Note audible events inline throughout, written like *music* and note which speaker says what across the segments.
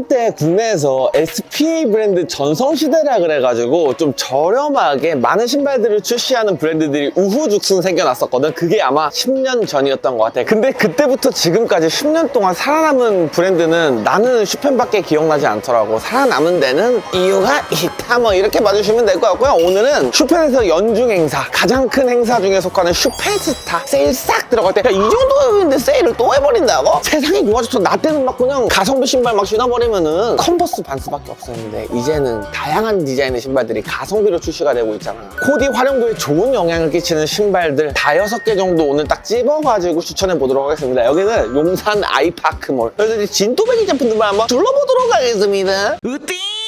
Speaker 1: 한때 국내에서 SPA 브랜드 전성시대라 그래가지고 좀 저렴하게 많은 신발들을 출시하는 브랜드들이 우후죽순 생겨났었거든. 그게 아마 10년 전이었던 것 같아. 근데 그때부터 지금까지 10년 동안 살아남은 브랜드는 나는 슈펜밖에 기억나지 않더라고. 살아남은 데는 이유가 있다. 뭐 이렇게 봐주시면 될 것 같고요. 오늘은 슈펜에서 연중 행사, 가장 큰 행사 중에 속하는 슈펜스타 세일 싹 들어갈 때, 야, 이 정도인데 세일을 또 해버린다고? 세상이 좋아져서 나 때는 막 그냥 가성비 신발 막 신어버리면 은 컨버스 반스밖에 없었는데 이제는 다양한 디자인의 신발들이 가성비로 출시가 되고 있잖아. 코디 활용도에 좋은 영향을 끼치는 신발들 다여섯 개 정도 오늘 딱 찝어가지고 추천해 보도록 하겠습니다. 여기는 용산 아이파크몰. 그래서 진또배기 제품들만 한번 둘러보도록 하겠습니다. 으띠!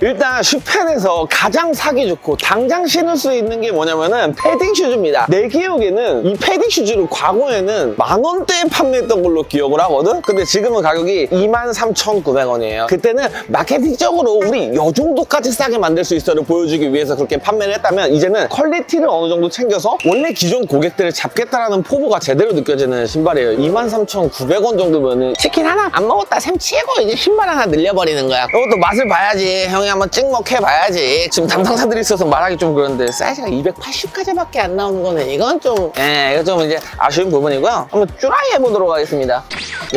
Speaker 1: 일단 슈펜에서 가장 사기 좋고 당장 신을 수 있는 게 뭐냐면은 패딩 슈즈입니다. 내 기억에는 이 패딩 슈즈를 과거에는 만 원대에 판매했던 걸로 기억을 하거든. 근데 지금은 가격이 23,900원이에요. 그때는 마케팅적으로 우리 요 정도까지 싸게 만들 수 있어를 보여주기 위해서 그렇게 판매를 했다면 이제는 퀄리티를 어느 정도 챙겨서 원래 기존 고객들을 잡겠다라는 포부가 제대로 느껴지는 신발이에요. 23,900원 정도면은 치킨 하나 안 먹었다 샘 치고 이제 신발 하나 늘려버리는 거야. 이것도 맛을 봐야지. 형이 한번 찍먹해 봐야지. 지금 담당자들이 있어서 말하기 좀 그런데 사이즈가 280까지밖에 안 나오는 거는 이건 좀, 예, 이거 좀 이제 아쉬운 부분이고요. 한번 쭈라이 해보도록 하겠습니다.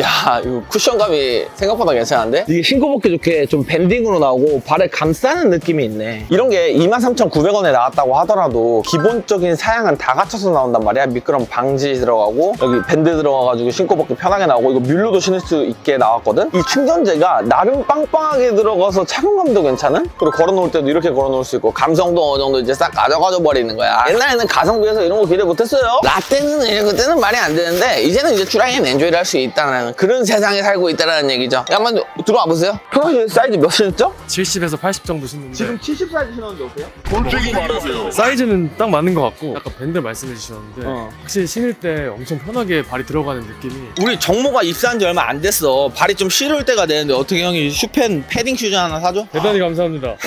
Speaker 1: 야, 이거 쿠션감이 생각보다 괜찮은데? 이게 신고 먹기 좋게 좀 밴딩으로 나오고 발을 감싸는 느낌이 있네. 이런 게 23,900원에 나왔다고 하더라도 기본적인 사양은 다 갖춰서 나온단 말이야. 미끄럼 방지 들어가고 여기 밴드 들어가가지고 신고 먹기 편하게 나오고 이거 뮬로도 신을 수 있게 나왔거든? 이 충전재가 나름 빵빵하게 들어가서 착용감도 괜찮 은? 그리고 걸어놓을 때도 이렇게 걸어놓을 수 있고 감성도 어느 정도 이제 싹 가져가져 버리는 거야. 옛날에는 가성비에서 이런 거 기대 못했어요. 라떼는 이제 그때는 말이 안 되는데 이제는 이제 트라이앤 엔조이를 할 수 있다는 그런 세상에 살고 있다는 얘기죠. 야, 한번 들어와 보세요. 평소에 사이즈 몇 신었죠?
Speaker 2: 70에서 80 정도 신는데
Speaker 1: 70 사이즈 신었는데 어때요?
Speaker 3: 솔직히 말하세요.
Speaker 2: 사이즈는 딱 맞는 것 같고 아까 밴드 말씀해 주셨는데
Speaker 1: 어.
Speaker 2: 확실히 신을 때 엄청 편하게 발이 들어가는 느낌이
Speaker 4: 우리 정모가 입사한 지 얼마 안 됐어. 발이 좀 시려울 때가 되는데 어떻게 형이 슈펜 패딩 슈즈 하나 사줘?
Speaker 2: 대단히 감 사합니다 *laughs*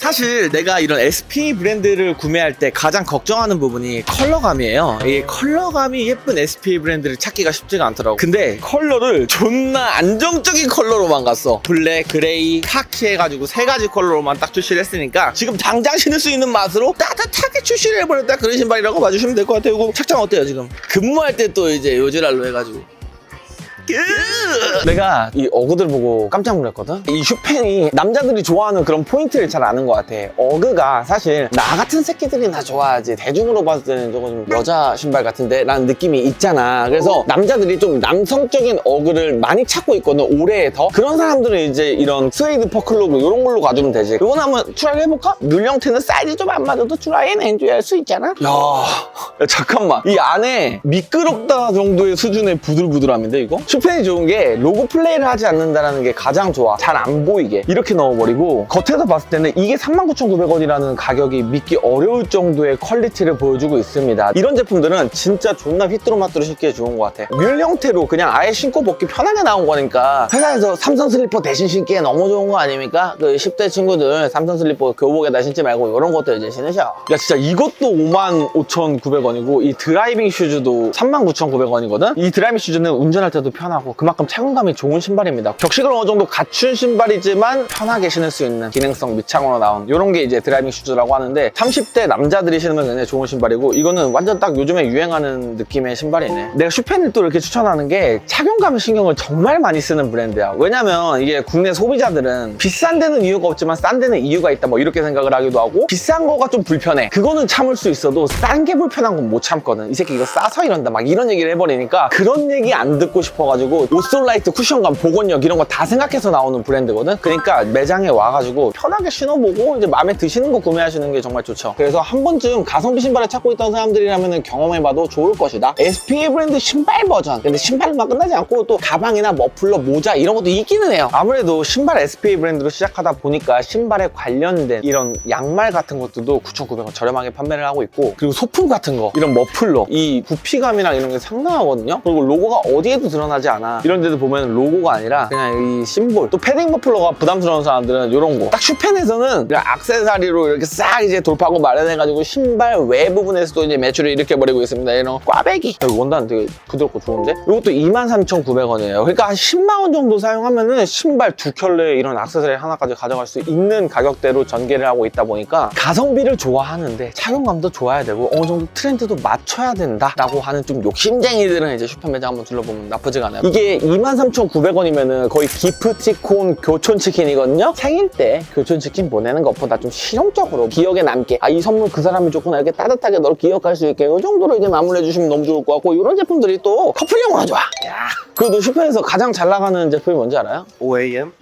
Speaker 4: 사실 내가 이런 SP 브랜드를 구매할 때 가장 걱정하는 부분이 컬러감이에요. 이 컬러감이 예쁜 SP 브랜드를 찾기가 쉽지가 않더라고. 근데 컬러를 존나 안정적인 컬러로만 갔어. 블랙, 그레이, 카키 해가지고 세 가지 컬러로만 딱 출시를 했으니까 지금 당장 신을 수 있는 맛으로 따뜻하게 출시를 해버렸다 그런 신발이라고 봐주시면 될 것 같아요. 착장 어때요 지금? 근무할 때 또 이제 요지랄로 해가지고.
Speaker 1: 내가 이 어그들 보고 깜짝 놀랐거든? 이 슈펜이 남자들이 좋아하는 그런 포인트를 잘 아는 것 같아. 어그가 사실 나 같은 새끼들이 나 좋아하지. 대중으로 봤을 때는 저거 좀 여자 신발 같은데? 라는 느낌이 있잖아. 그래서 남자들이 좀 남성적인 어그를 많이 찾고 있거든. 올해 더. 그런 사람들은 이제 이런 스웨이드 퍼클로그 이런 걸로 가주면 되지. 이건 한번 트라이 해볼까? 늘 형태는 사이즈 좀 안 맞아도 트라이는 엔조이 할 수 있잖아? 야, 야, *laughs* 잠깐만. 이 안에 미끄럽다 정도의 수준의 부들부들함인데 이거? 슈펜이 좋은 게 로고 플레이를 하지 않는다는 게 가장 좋아. 잘 안 보이게. 이렇게 넣어버리고 겉에서 봤을 때는 이게 39,900원이라는 가격이 믿기 어려울 정도의 퀄리티를 보여주고 있습니다. 이런 제품들은 진짜 존나 휘뚜루마뚜루 신기에 좋은 것 같아. 뮬 형태로 그냥 아예 신고 벗기 편하게 나온 거니까 회사에서 삼선 슬리퍼 대신 신기에 너무 좋은 거 아닙니까? 그 10대 친구들 삼선 슬리퍼 교복에다 신지 말고 이런 것도 이제 신으셔. 야 진짜 이것도 55,900원이고 이 드라이빙 슈즈도 39,900원이거든? 이 드라이빙 슈즈는 운전할 때도 편하고 그만큼 착용감이 좋은 신발입니다. 격식을 어느 정도 갖춘 신발이지만 편하게 신을 수 있는 기능성 밑창으로 나온 이런 게 이제 드라이빙 슈즈라고 하는데 30대 남자들이 신으면 굉장히 좋은 신발이고 이거는 완전 딱 요즘에 유행하는 느낌의 신발이네. 내가 슈펜을 또 이렇게 추천하는 게 착용감 신경을 정말 많이 쓰는 브랜드야. 왜냐면 이게 국내 소비자들은 비싼 데는 이유가 없지만 싼 데는 이유가 있다 뭐 이렇게 생각을 하기도 하고 비싼 거가 좀 불편해. 그거는 참을 수 있어도 싼 게 불편한 건 못 참거든. 이 새끼 이거 싸서 이런다 막 이런 얘기를 해버리니까 그런 얘기 안 듣고 싶어 가지고 오솔라이트 쿠션감 보건력 이런 거 다 생각해서 나오는 브랜드거든. 그러니까 매장에 와가지고 편하게 신어보고 이제 마음에 드시는 거 구매하시는 게 정말 좋죠. 그래서 한 번쯤 가성비 신발을 찾고 있던 사람들이라면 경험해봐도 좋을 것이다. SPA 브랜드 신발 버전. 근데 신발만 끝나지 않고 또 가방이나 머플러, 모자 이런 것도 있기는 해요. 아무래도 신발 SPA 브랜드로 시작하다 보니까 신발에 관련된 이런 양말 같은 것들도 9,900원 저렴하게 판매를 하고 있고 그리고 소품 같은 거 이런 머플러 이 부피감이랑 이런 게 상당하거든요. 그리고 로고가 어디에도 드러나지 하지 않아. 이런 데도 보면 로고가 아니라 그냥 이 심볼 또 패딩 머플러가 부담스러운 사람들은 이런 거. 딱 슈펜에서는 그냥 악세사리로 이렇게 싹 이제 돌파구 마련해가지고 신발 외 부분에서도 이제 매출을 일으켜버리고 있습니다. 이런 꽈배기. 원단 되게 부드럽고 좋은데? 이것도 23,900원이에요. 그러니까 한 10만 원 정도 사용하면은 신발 두 켤레 이런 악세사리 하나까지 가져갈 수 있는 가격대로 전개를 하고 있다 보니까 가성비를 좋아하는데 착용감도 좋아야 되고 어느 정도 트렌드도 맞춰야 된다라고 하는 좀 욕심쟁이들은 이제 슈퍼 매장 한번 둘러보면 나쁘지가 않아요. 이게 23,900원이면은 거의 기프티콘 교촌치킨이거든요. 생일 때 교촌치킨 보내는 것보다 좀 실용적으로 기억에 남게 아 이 선물 그 사람이 줬구나 이렇게 따뜻하게 너를 기억할 수 있게 이 정도로 이제 마무리해 주시면 너무 좋을 것 같고 이런 제품들이 또 커플용으로 좋아. 야. 그래도 슈퍼에서 가장 잘 나가는 제품이 뭔지 알아요?
Speaker 3: OAM?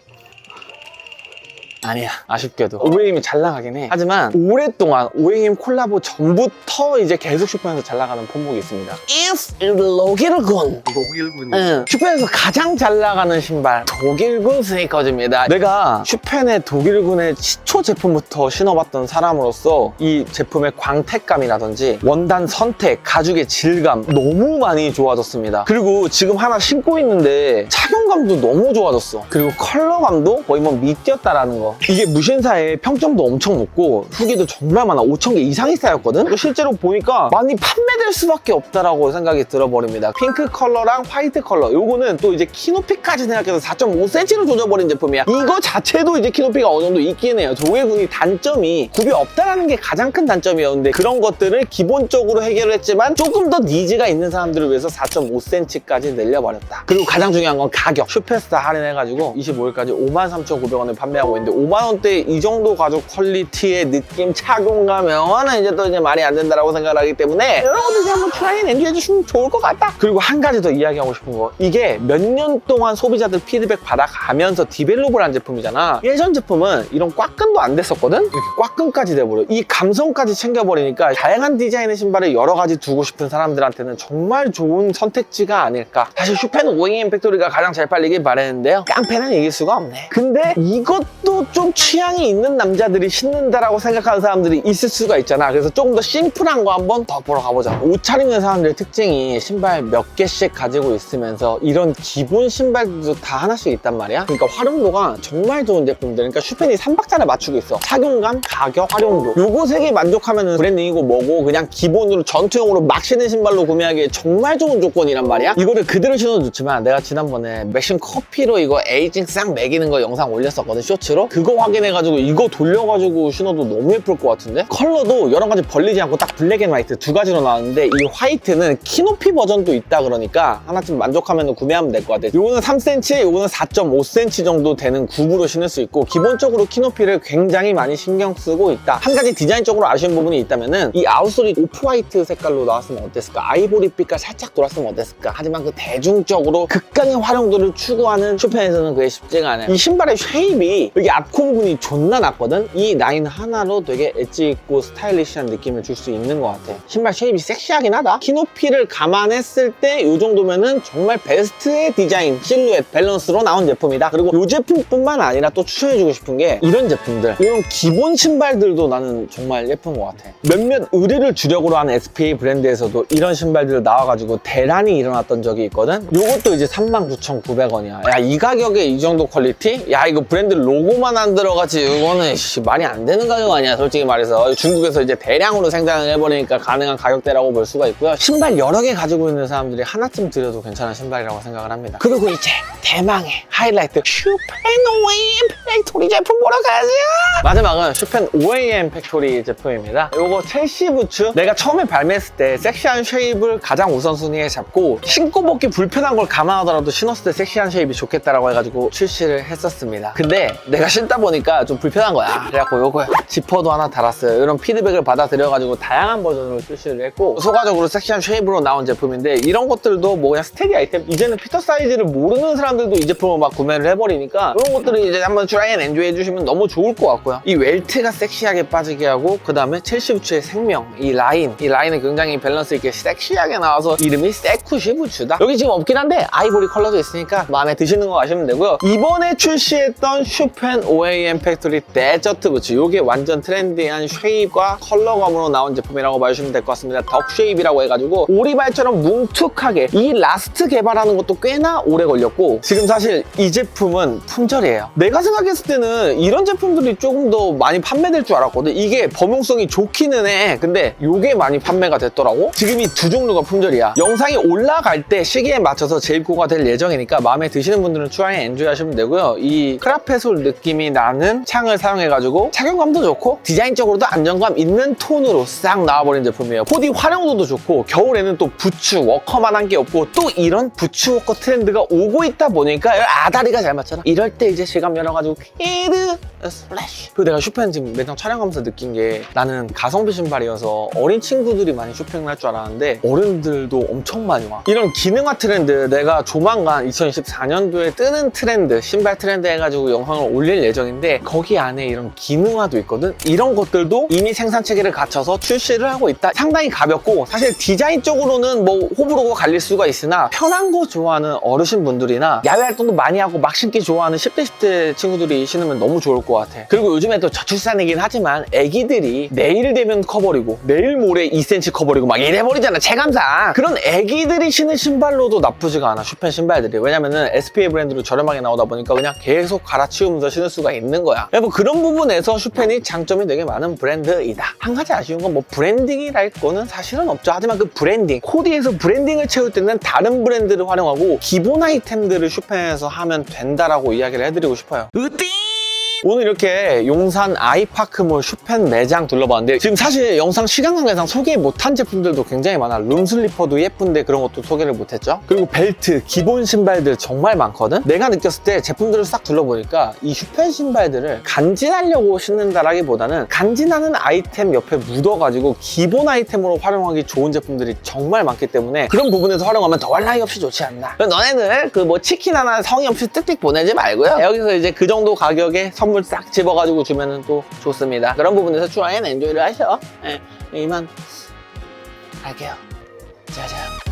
Speaker 1: 아니야. 아쉽게도. OAM이 잘 나가긴 해. 하지만 오랫동안 OAM 콜라보 전부터 이제 계속 슈퍼에서 잘 나가는 품목이 있습니다. If 독일군
Speaker 3: 독일군.
Speaker 1: 응. 슈퍼에서 가장 잘 나가는 신발 독일군 스니커즈입니다. 내가 슈펜의 독일군의 시초 제품부터 신어봤던 사람으로서 이 제품의 광택감이라든지 원단 선택 가죽의 질감 너무 많이 좋아졌습니다. 그리고 지금 하나 신고 있는데 착용감도 너무 좋아졌어. 그리고 컬러감도 거의 뭐 미뛰었다라는 거 이게 무신사에 평점도 엄청 높고 후기도 정말 많아. 5천 개 이상이 쌓였거든? 실제로 보니까 많이 판매될 수밖에 없다라고 생각이 들어버립니다. 핑크 컬러랑 화이트 컬러. 요거는 또 이제 키높이까지 생각해서 4.5cm로 조져버린 제품이야. 이거 자체도 이제 키높이가 어느 정도 있긴 해요. 조개군이 단점이 굽이 없다라는 게 가장 큰 단점이었는데 그런 것들을 기본적으로 해결을 했지만 조금 더 니즈가 있는 사람들을 위해서 4.5cm까지 늘려버렸다. 그리고 가장 중요한 건 가격. 슈퍼스타 할인해가지고 25일까지 53,900원에 판매하고 있는데 5만원대 이 정도 가죽 퀄리티의 느낌 착용감은 이제 또 이제 말이 안 된다라고 생각을 하기 때문에 여러분들 이제 한번 트라이 앤 해주시면 좋을 것 같다. 그리고 한 가지 더 이야기하고 싶은 거. 이게 몇 년 동안 소비자들 피드백 받아가면서 디벨롭을 한 제품이잖아. 예전 제품은 이런 꽉끈도 안 됐었거든? 이렇게 꽉끈까지 돼버려. 이 감성까지 챙겨버리니까 다양한 디자인의 신발을 여러 가지 두고 싶은 사람들한테는 정말 좋은 선택지가 아닐까. 사실 슈페는 오잉 팩토리가 가장 잘 팔리길 바랬는데요. 깡패는 이길 수가 없네. 근데 이것도 좀 취향이 있는 남자들이 신는다라고 생각하는 사람들이 있을 수가 있잖아. 그래서 조금 더 심플한 거 한번 더 보러 가보자. 옷 차림 있는 사람들의 특징이 신발 몇 개씩 가지고 있으면서 이런 기본 신발들도 다 하나씩 있단 말이야. 그러니까 활용도가 정말 좋은 제품들. 그러니까 슈펜이 3박자를 맞추고 있어. 착용감, 가격, 활용도. 요거 세 개 만족하면 브랜딩이고 뭐고 그냥 기본으로 전투용으로 막 신는 신발로 구매하기에 정말 좋은 조건이란 말이야. 이거를 그대로 신어도 좋지만 내가 지난번에 맥심 커피로 이거 에이징 싹 매기는 거 영상 올렸었거든 쇼츠로 그거 확인해가지고 이거 돌려가지고 신어도 너무 예쁠 것 같은데? 컬러도 여러 가지 벌리지 않고 딱 블랙 앤 화이트 두 가지로 나왔는데 이 화이트는 키높이 버전도 있다 그러니까 하나쯤 만족하면 구매하면 될 것 같아 요거는 3cm 요거는 4.5cm 정도 되는 굽으로 신을 수 있고 기본적으로 키높이를 굉장히 많이 신경 쓰고 있다. 한 가지 디자인적으로 아쉬운 부분이 있다면 은 이 아웃솔이 오프 화이트 색깔로 나왔으면 어땠을까? 아이보리빛깔 살짝 돌았으면 어땠을까? 하지만 그 대중적으로 극강의 활용도를 추구하는 슈퍼에서는 그게 쉽지가 않아요. 이 신발의 쉐입이 여기 앞코 부분이 존나 낮거든? 이 라인 하나로 되게 엣지 있고 스타일리시한 느낌을 줄 수 있는 것 같아. 신발 쉐입이 섹시하긴 하다. 키높이를 감안했을 때 이 정도면은 정말 베스트의 디자인 실루엣 밸런스로 나온 제품이다. 그리고 이 제품뿐만 아니라 또 추천해주고 싶은 게 이런 제품들. 이런 기본 신발들도 나는 정말 예쁜 것 같아. 몇몇 의류를 주력으로 하는 SPA 브랜드에서도 이런 신발들 나와가지고 대란이 일어났던 적이 있거든? 요것도 이제 39,900원이야. 야 이 가격에 이 정도 퀄리티? 야 이거 브랜드 로고만 안 들어가지 이거는 씨, 말이 안 되는 가격 아니야 솔직히 말해서. 중국에서 이제 대량으로 생산을 해버리니까 가능한 가격대라고 볼 수가 있고요. 신발 여러 개 가지고 있는 사람들이 하나쯤 들여도 괜찮은 신발이라고 생각을 합니다. 그리고 이제 대망의 하이라이트 슈펜 OAM 팩토리 제품 보러 가자 마지막은 슈펜 OAM 팩토리 제품입니다. 요거 첼시 부츠. 내가 처음에 발매했을 때 섹시한 쉐입을 가장 우선순위에 잡고 신고 벗기 불편한 걸 감안하더라도 신었을 때 섹시한 쉐입이 좋겠다라고 해가지고 출시를 했었습니다. 근데 내가 신다 보니까 좀 불편한 거야. 그래갖고 요거 지퍼도 하나 달았어요. 이런 피드백을 받아들여가지고 다양한 버전으로 출시를 했고 소가적으로 섹시한 쉐입으로 나온 제품인데 이런 것들도 뭐 그냥 스테디 아이템 이제는 피터 사이즈를 모르는 사람들도 이 제품을 막 구매를 해버리니까 이런 것들을 이제 한번 트라이 앤 엔조이 해주시면 너무 좋을 것 같고요. 이 웰트가 섹시하게 빠지게 하고 그 다음에 첼시 부츠의 생명 이 라인. 이 라인이 굉장히 밸런스 있게 섹시하게 나와서 이름이 세쿠시 부츠다. 여기 지금 없긴 한데 아이보리 컬러도 있으니까 마음에 드시는 거 아시면 되고요. 이번에 출시했던 슈펜 OAM 팩토리 데저트 부츠. 요게 완전 트렌디한 쉐입과 컬러감으로 나온 제품이라고 봐주시면 될 것 같습니다. 덕 쉐입이라고 해가지고 오리발처럼 뭉툭하게 이 라스트 개발하는 것도 꽤나 오래 걸렸고 지금 사실 이 제품은 품절이에요. 내가 생각했을 때는 이런 제품들이 조금 더 많이 판매될 줄 알았거든. 이게 범용성이 좋기는 해. 근데 요게 많이 판매가 됐더라고. 지금 이 두 종류가 품절이야. 영상이 올라갈 때 시기에 맞춰서 재입고가 될 예정이니까 마음에 드시는 분들은 추가에 엔조이 하시면 되고요. 이 크라페솔 느낌 이 나는 창을 사용해가지고 착용감도 좋고 디자인적으로도 안정감 있는 톤으로 싹 나와버린 제품이에요. 코디 활용도도 좋고 겨울에는 또 부츠 워커만 한 게 없고 또 이런 부츠 워커 트렌드가 오고 있다 보니까 아다리가 잘 맞잖아 이럴 때 이제 실감 열어가지고 키드 슬래시 그리고 내가 슈퍼는 지금 매장 촬영하면서 느낀 게 나는 가성비 신발이어서 어린 친구들이 많이 쇼핑을 할 줄 알았는데 어른들도 엄청 많이 와. 이런 기능화 트렌드 내가 조만간 2024년도에 뜨는 트렌드 신발 트렌드 해가지고 영상을 올릴 예정인데 거기 안에 이런 기능화도 있거든? 이런 것들도 이미 생산 체계를 갖춰서 출시를 하고 있다. 상당히 가볍고 사실 디자인 쪽으로는 뭐 호불호가 갈릴 수가 있으나 편한 거 좋아하는 어르신 분들이나 야외 활동도 많이 하고 막 신기 좋아하는 10대 10대 친구들이 신으면 너무 좋을 것 같아. 그리고 요즘에 또 저출산이긴 하지만 애기들이 내일 되면 커버리고 내일 모레 2cm 커버리고 막 이래버리잖아 체감상. 그런 애기들이 신는 신발로도 나쁘지가 않아 슈펜 신발들이. 왜냐면은 SPA 브랜드로 저렴하게 나오다 보니까 그냥 계속 갈아치우면서 신을 수가 있는 거야. 뭐 그런 부분에서 슈펜이 장점이 되게 많은 브랜드이다. 한 가지 아쉬운 건 뭐 브랜딩이랄 거는 사실은 없죠. 하지만 그 브랜딩 코디에서 브랜딩을 채울 때는 다른 브랜드를 활용하고 기본 아이템들을 슈펜에서 하면 된다라고 이야기를 해드리고 싶어요 오늘 이렇게 용산 아이파크몰 슈펜 매장 둘러봤는데 지금 사실 영상 시간 관계상 소개 못한 제품들도 굉장히 많아. 룸슬리퍼도 예쁜데 그런 것도 소개를 못했죠. 그리고 벨트 기본 신발들 정말 많거든? 내가 느꼈을 때 제품들을 싹 둘러보니까 이 슈펜 신발들을 간지나려고 신는다라기보다는 간지나는 아이템 옆에 묻어가지고 기본 아이템으로 활용하기 좋은 제품들이 정말 많기 때문에 그런 부분에서 활용하면 더할 나위 없이 좋지 않나. 너네들 그 뭐 치킨 하나 성의 없이 띡띡 보내지 말고요. 여기서 이제 그 정도 가격에 선물 싹 집어가지고 주면은 또 좋습니다. 그런 부분에서 추가엔 엔조이를 하셔. 예, 이만 할게요. 짜잔